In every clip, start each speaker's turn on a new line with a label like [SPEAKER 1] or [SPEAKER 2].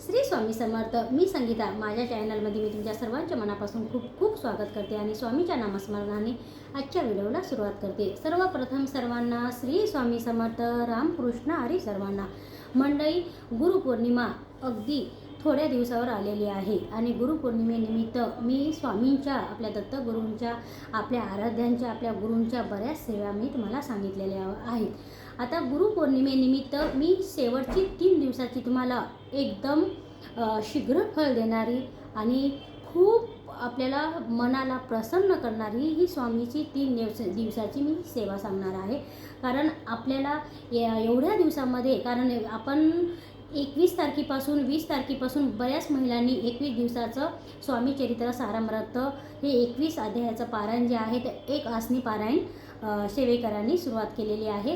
[SPEAKER 1] श्री स्वामी समर्थ मी संगीता. माझ्या चॅनलमध्ये मी तुमच्या सर्वांच्या मनापासून खूप खूप स्वागत करते आणि स्वामीच्या नामस्मरणाने आजच्या व्हिडिओला सुरुवात करते. सर्वप्रथम सर्वांना श्री स्वामी समर्थ रामकृष्ण हरी सर्वांना. मंडळी गुरुपौर्णिमा अगदी थोड्या दिवसावर आलेली आहे आणि गुरुपौर्णिमेनिमित्त मी स्वामींच्या आपल्या दत्तगुरूंच्या आपल्या आराध्यांच्या आपल्या गुरूंच्या बऱ्याच सेवा मी तुम्हाला सांगितलेल्या आहेत. आता गुरुपौर्णिमेनिमित्त मी शेवटची तीन दिवसाची तुम्हाला एकदम शीघ्र फळ देणारी आणि खूप आपल्याला मनाला प्रसन्न करणारी ही स्वामीची तीन दिवस दिवसाची मी सेवा सांगणार आहे. कारण आपल्याला या एवढ्या दिवसामध्ये कारण आपण एकवीस तारखेपासून वीस तारखेपासून बऱ्याच महिलांनी एकवीस दिवसाचं स्वामी चरित्र सारामृत हे एकवीस अध्यायाचं पारायण जे आहे ते एक आसनी पारायण सेवेकरांनी सुरुवात केलेली आहे.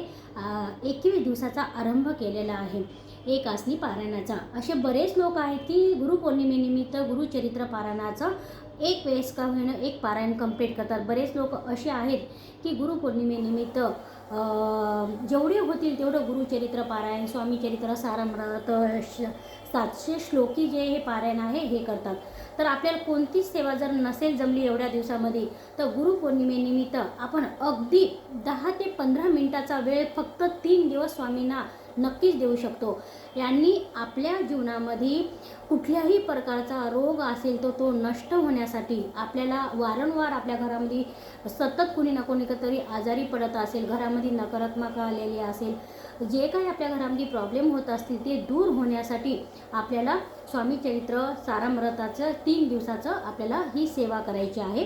[SPEAKER 1] एकवीस दिवसाचा आरंभ केलेला आहे. एक आसनी पारायणाचा. असे बरेच लोक आहेत की गुरुपौर्णिमेनिमित्त गुरुचरित्र पारायणाचं एक वेळेस का होईना एक पारायण कंप्लीट करतात. बरेच लोक असे आहेत की गुरुपौर्णिमेनिमित्त जेवढे होतील तेवढं गुरुचरित्र पारायण स्वामीचरित्र चरित्र श सातशे श्लोकी जे हे पारायण आहे हे करतात. तर आपल्याला कोणतीच सेवा जर नसेल जमली एवढ्या दिवसामध्ये तर गुरुपौर्णिमेनिमित्त आपण अगदी दहा ते पंधरा मिनिटाचा वेळ फक्त तीन दिवस स्वामींना नक्कीच देऊ शकतो. यांनी आपल्या जीवनामध्ये कुठल्याही प्रकारचा रोग असेल तर तो नष्ट होण्यासाठी आपल्याला वारंवार आपल्या घरामध्ये सतत कुणी ना कोणी तरी आजारी पडत असेल घरामध्ये नकारात्मक आलेली असेल जे काही आपल्या घरामध्ये प्रॉब्लेम होत असतील ते दूर होण्यासाठी आपल्याला स्वामी चरित्र सारामृताचं तीन दिवसाचं आपल्याला ही सेवा करायची आहे.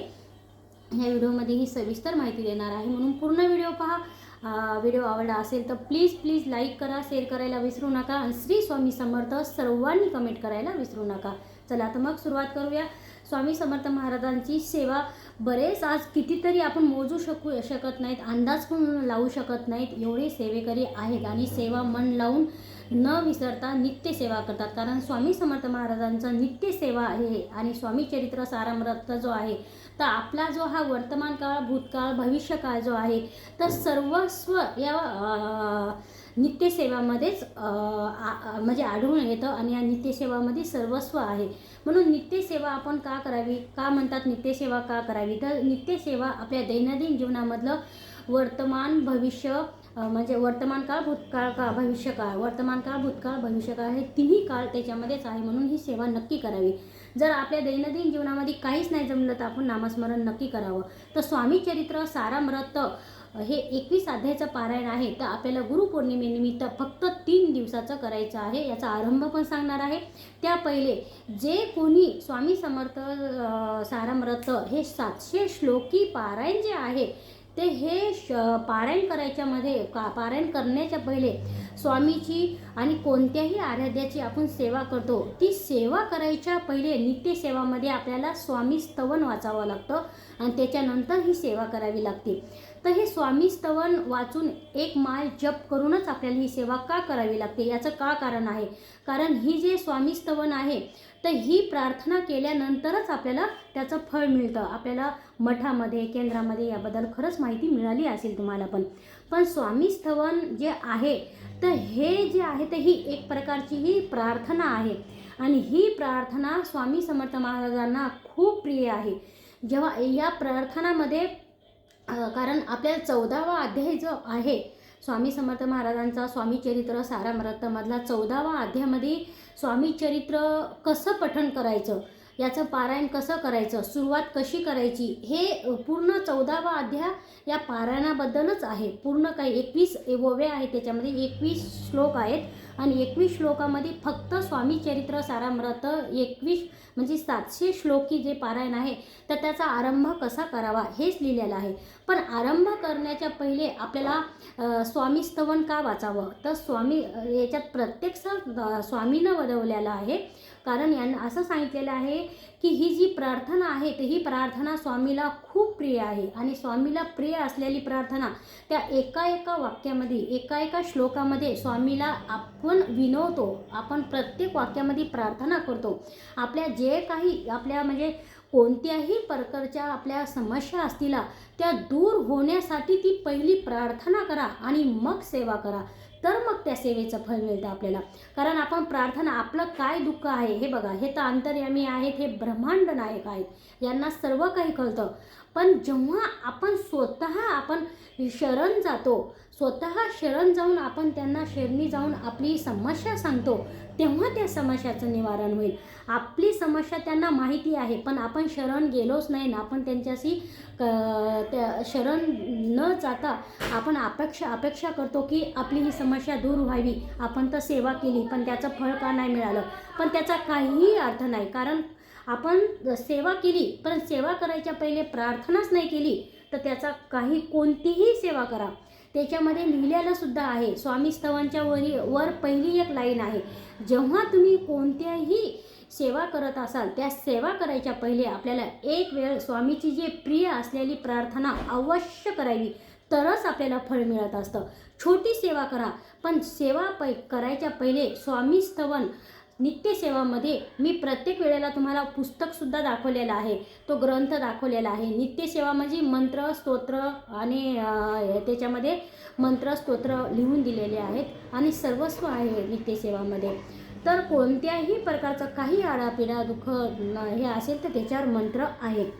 [SPEAKER 1] या व्हिडिओमध्ये ही सविस्तर माहिती देणार आहे. म्हणून पूर्ण व्हिडिओ पहा. व्हिडिओ आवडला असेल तर प्लीज प्लीज लाईक करा शेअर करायला विसरू नका. आणि श्री स्वामी समर्थ सर्वांनी कमेंट करायला विसरू नका. चला तर मग सुरुवात करूया. स्वामी समर्थ महाराजांची सेवा बरेच आज कितीतरी आपण मोजू शकू शकत नाहीत अंदाज पण लावू शकत नाहीत. एवढे सेवेकरी आहेत आणि सेवा मन लावून न विसरता नित्य सेवा करतात. कारण स्वामी समर्थ महाराजांचं नित्य सेवा आहे आणि स्वामी चरित्र सारामृत जो आहे तर आपला जो हा वर्तमान काळ भूतकाळ भविष्यकाळ जो आहे तर सर्वस्व या नित्यसेवामध्येच आ- म्हणजे आढळून येतं आणि या नित्यसेवामध्ये सर्वस्व आहे. म्हणून नित्यसेवा आपण का करावी? का म्हणतात नित्यसेवा का करावी? तर नित्यसेवा आपल्या दैनंदिन जीवनामधलं वर्तमान भविष्य म्हणजे वर्तमान काळ भूतकाळ का भविष्यकाळ वर्तमान काळ भूतकाळ भविष्यकाळ हे तिन्ही काळ त्याच्यामध्येच आहे म्हणून ही सेवा नक्की करावी. जर आपल्या दैनंदिन जीवनामध्ये काहीच नाही जमलं तर आपण नामस्मरण नक्की करावं. तर स्वामी चरित्र सारामृत हे एकवीस अध्यायाचं पारायण आहे. तर आपल्याला गुरुपौर्णिमेनिमित्त फक्त तीन दिवसाचं करायचं आहे याचा आरंभ पण सांगणार आहे. त्या पहिले जे कोणी स्वामी समर्थ सारामृत हे सातशे श्लोकी पारायण जे आहे ते हे श पारायण करायच्यामध्ये का पारायण करण्याच्या पहिले स्वामीची आणि कोणत्याही आराध्याची आपण सेवा करतो ती सेवा करायच्या पहिले नित्यसेवामध्ये आपल्याला स्वामी स्तवन वाचावं लागतं आणि त्याच्यानंतर ही सेवा करावी लागते. तर हे स्वामी स्तवन वाचून एक माळ जप करूनच आपल्याला ही सेवा का करावी लागते? याचं का कारण आहे? कारण ही जे स्वामी स्तवन आहे तर ही प्रार्थना केल्यानंतरच आपल्याला त्याचं फळ मिळतं. आपल्याला मठामध्ये केंद्रामध्ये याबद्दल खरंच माहिती मिळाली असेल तुम्हाला पण. पण स्वामी स्तवन जे आहे तर हे जे आहे तर ही एक प्रकारची ही प्रार्थना आहे. आणि ही प्रार्थना स्वामी समर्थ महाराजांना खूप प्रिय आहे. जेव्हा या प्रार्थनामध्ये कारण आपल्याला चौदावा अध्याय जो आहे स्वामी समर्थ महाराजांचा स्वामी चरित्र सारामृतमधला चौदावा अध्यायामध्ये स्वामी चरित्र कसं पठण करायचं? याचं पारायण कसं करायचं? सुरुवात कशी करायची? हे पूर्ण चौदावा अध्याय या पारायणाबद्दलच आहे. पूर्ण काही एकवीस ओवे आहेत त्याच्यामध्ये. एकवीस श्लोक आहेत आणि एकवीस श्लोकामध्ये फक्त स्वामी चरित्र सारामृत एकवीस म्हणजे सातशे श्लोकी जे पारायण आहे तर त्याचा आरंभ कसा करावा हेच लिहिलेलं आहे. पण आरंभ करण्याच्या पहिले आपल्याला स्वामी स्तवन का वाचावं? तर स्वामी याच्यात प्रत्यक्ष स्वामीनं वदवलेलं आहे कारण यांना असं सांगितलेलं आहे की ही जी प्रार्थना आहे तर ही प्रार्थना स्वामीला खूप प्रिय आहे. आणि स्वामीला प्रिय असलेली प्रार्थना त्या एका एका वाक्यामध्ये एका एका श्लोकामध्ये स्वामीला आपण विनवतो. आपण प्रत्येक वाक्यामध्ये प्रार्थना करतो. आपल्या जे काही आपल्या म्हणजे कोणत्याही प्रकारच्या आपल्या समस्या असतील त्या दूर होण्यासाठी ती पहिली प्रार्थना करा आणि मग सेवा करा. तर मग त्या सेवेचं फळ मिळतं आपल्याला. कारण आपण प्रार्थना आपलं काय दुःख आहे हे बघा हे तर अंतर्यामी आहेत हे ब्रह्मांड नायक आहेत यांना सर्व काही कळतं. पण जेव्हा आपण स्वतः आपण शरण जातो स्वतः शरण जाऊन आपण त्यांना शरणी जाऊन आपली समस्या सांगतो तेव्हा त्या समस्याचं निवारण होईल. आपली समस्या त्यांना माहिती आहे पण आपण शरण गेलोच नाही ना. आपण त्यांच्याशी क त्या शरण न जाता आपण अपेक्षा अपेक्षा करतो की आपली ही समस्या दूर व्हावी. आपण तर सेवा केली पण त्याचं फळ का नाही मिळालं? पण त्याचा काहीही अर्थ नाही. कारण आपण सेवा केली पण सेवा करायच्या पहिले प्रार्थनाच नाही केली तर त्याचा काही कोणतीही सेवा करा. त्याच्यामध्ये लिहिलेलं सुद्धा आहे. स्वामी स्तवांच्या वरी वर पहिली एक लाईन आहे. जेव्हा तुम्ही कोणत्याही सेवा करत असाल त्या सेवा करायच्या पहिले आपल्याला एक वेळ स्वामीची जी प्रिय असलेली प्रार्थना अवश्य करावी. तरच आपल्याला फळ मिळत असतं. छोटी सेवा करा पण सेवा पै करायच्या पहिले स्वामी स्तवन नित्यसेवामध्ये मी प्रत्येक वेळेला तुम्हाला पुस्तकसुद्धा दाखवलेलं आहे. तो ग्रंथ दाखवलेला आहे. नित्यसेवा म्हणजे मंत्र स्तोत्र आणि त्याच्यामध्ये मंत्र स्तोत्र लिहून दिलेले आहेत आणि सर्वस्व आहे नित्यसेवामध्ये. तर कोणत्याही प्रकारचं काही आडापिडा दुःख हे असेल तर त्याच्यावर मंत्र आहे.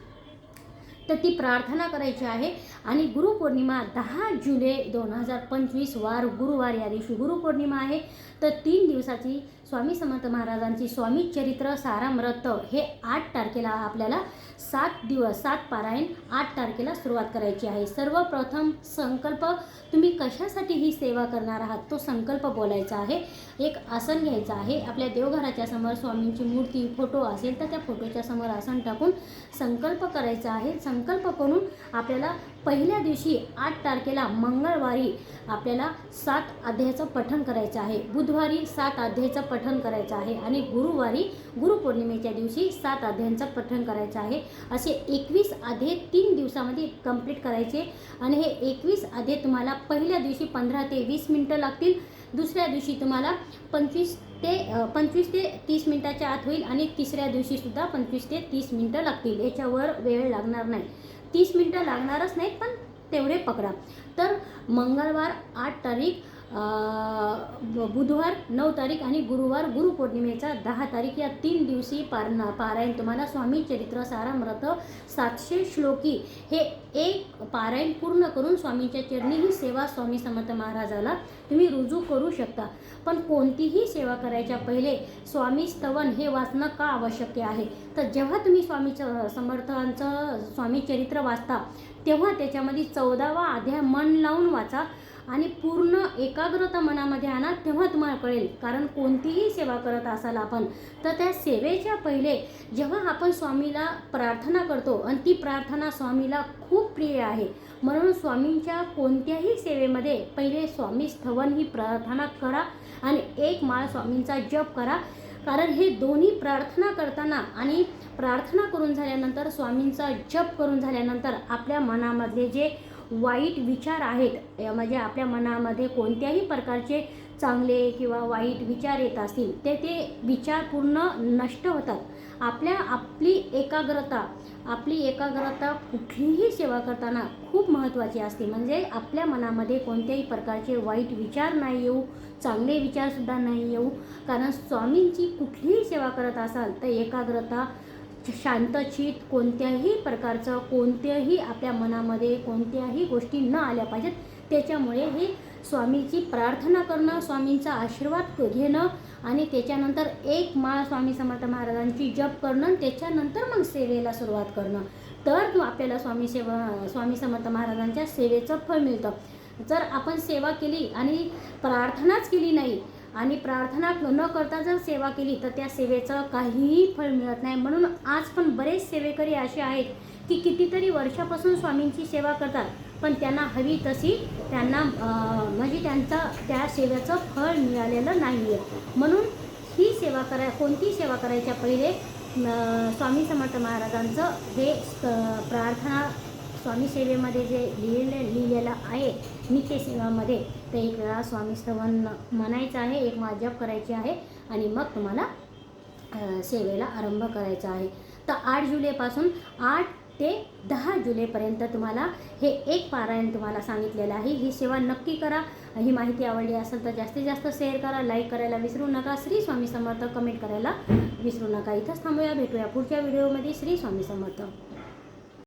[SPEAKER 1] तर ती प्रार्थना करायची आहे आणि गुरुपौर्णिमा दहा जुलै दोन हजार पंचवीस वार गुरुवार या दिवशी गुरुपौर्णिमा आहे. तर तीन दिवसाची स्वामी समर्थ महाराजांची स्वामी चरित्र सारामृत हे आठ तारखेला आपल्याला सात दिवस सात पारायण आठ तारखेला सुरुवात करायची आहे. सर्वप्रथम संकल्प तुम्ही कशासाठी ही सेवा करणार आहात? तो संकल्प बोलायचा आहे. एक आसन घ्यायचं आहे. आपल्या देवघराच्या समोर स्वामींची मूर्ती फोटो असेल तर त्या फोटोच्या समोर आसन टाकून संकल्प करायचा आहे. संकल्प करून आपल्याला पहिल्या दिवशी आठ तारखेला मंगळवारी आपल्याला सात अध्यायाचं पठण करायचं आहे. बुधवारी सात अध्यायाचं पठण करायचं आहे आणि गुरुवारी गुरुपौर्णिमेच्या दिवशी सात अध्यायांचं पठण करायचं आहे. असे एकवीस अध्याय तीन दिवसामध्ये कंप्लीट करायचे आणि हे एकवीस अध्याय तुम्हाला पहिल्या दिवशी पंधरा ते वीस मिनटं लागतील. दुसऱ्या दिवशी तुम्हाला पंचवीस ते पंचवीस ते तीस मिनटाच्या आत होईल आणि तिसऱ्या दिवशीसुद्धा पंचवीस ते तीस मिनटं लागतील. याच्यावर वेळ लागणार नाही. तीस मिनटं लागणारच नाहीत पण तेवढे पकडा. तर मंगळवार आठ तारीख बुधवार नऊ तारीख आणि गुरुवार गुरुपौर्णिमेचा दहा तारीख या तीन दिवशी पारणा पारायण. तुम्हाला स्वामी चरित्र सारामृत सातशे श्लोकी हे एक पारायण पूर्ण करून स्वामींच्या चरणी ही सेवा स्वामी समर्थ महाराजाला तुम्ही रुजू करू शकता. पण कोणतीही सेवा करायच्या पहिले स्वामी स्तवन हे वाचणं का आवश्यक आहे? तर जेव्हा तुम्ही स्वामीचं समर्थांचं स्वामी चरित्र वाचता तेव्हा त्याच्यामध्ये चौदावा अध्याय मन लावून वाचा. आणि पूर्ण एकाग्रता मनामध्ये आणा तेव्हा तुम्हाला कळेल. कारण कोणतीही सेवा करत असाल आपण तर त्या सेवेच्या पहिले जेव्हा आपण स्वामीला प्रार्थना करतो आणि ती प्रार्थना स्वामीला खूप प्रिय आहे. म्हणून स्वामींच्या कोणत्याही सेवेमध्ये पहिले स्वामी स्थवन ही प्रार्थना करा आणि एक माळ स्वामींचा जप करा. कारण हे दोन्ही प्रार्थना करताना आणि प्रार्थना करून झाल्यानंतर स्वामींचा जप करून झाल्यानंतर आपल्या मनामधले जे वाईट विचार आहेत म्हणजे आपल्या मनामध्ये कोणत्याही प्रकारचे चांगले किंवा वाईट विचार येत असतील ते ते विचार पूर्ण नष्ट होतात. आपल्या आपली एकाग्रता आपली एकाग्रता कुठलीही सेवा करताना खूप महत्त्वाची असते. म्हणजे आपल्या मनामध्ये कोणत्याही प्रकारचे वाईट विचार नाही येऊ चांगले विचारसुद्धा नाही येऊ. कारण स्वामींची कुठलीही सेवा करत असाल तर एकाग्रता शांतचित कोणत्याही प्रकारचं कोणत्याही आपल्या मनामध्ये कोणत्याही गोष्टी न आल्या पाहिजेत. त्याच्यामुळे हे स्वामीची प्रार्थना करणं स्वामींचा आशीर्वाद घेणं आणि त्याच्यानंतर एक माळ स्वामी समर्थ महाराजांची जप करणं आणि त्याच्यानंतर मग सेवेला सुरुवात करणं. तर आपल्याला स्वामी सेवा स्वामी समर्थ महाराजांच्या सेवेचं फळ मिळतं. जर आपण सेवा केली आणि प्रार्थनाच केली नाही आणि प्रार्थना न करता जर सेवा केली तर त्या सेवेचं काहीही फळ मिळत नाही. म्हणून आज पण बरेच सेवेकरी असे आहेत की कितीतरी वर्षापासून स्वामींची सेवा करतात पण त्यांना हवी तशी त्यांना म्हणजे त्यांचा त्या सेवेचं फळ मिळालेलं नाही आहे म्हणून ही सेवा करा कोणती सेवा करायच्या पहिले स्वामी समर्थ महाराजांचं हे प्रार्थना स्वामी सेवेमध्ये जे लिहिलेलं लिहिलेलं आहे नित्यसेवामध्ये तर एक वेळा स्वामी स्तवन म्हणायचं आहे एक वेळा जप करायची आहे आणि मग तुम्हाला सेवेला आरंभ करायचा आहे. तर आठ जुलैपासून आठ ते दहा जुलैपर्यंत तुम्हाला हे एक पारायण तुम्हाला सांगितलेलं आहे. ही सेवा नक्की करा. ही माहिती आवडली असेल तर जास्तीत जास्त शेअर करा लाईक करायला विसरू नका. श्री स्वामी समर्थ कमेंट करायला विसरू नका. इथंच थांबूया. भेटूया पुढच्या व्हिडिओमध्ये श्री स्वामी समर्थ.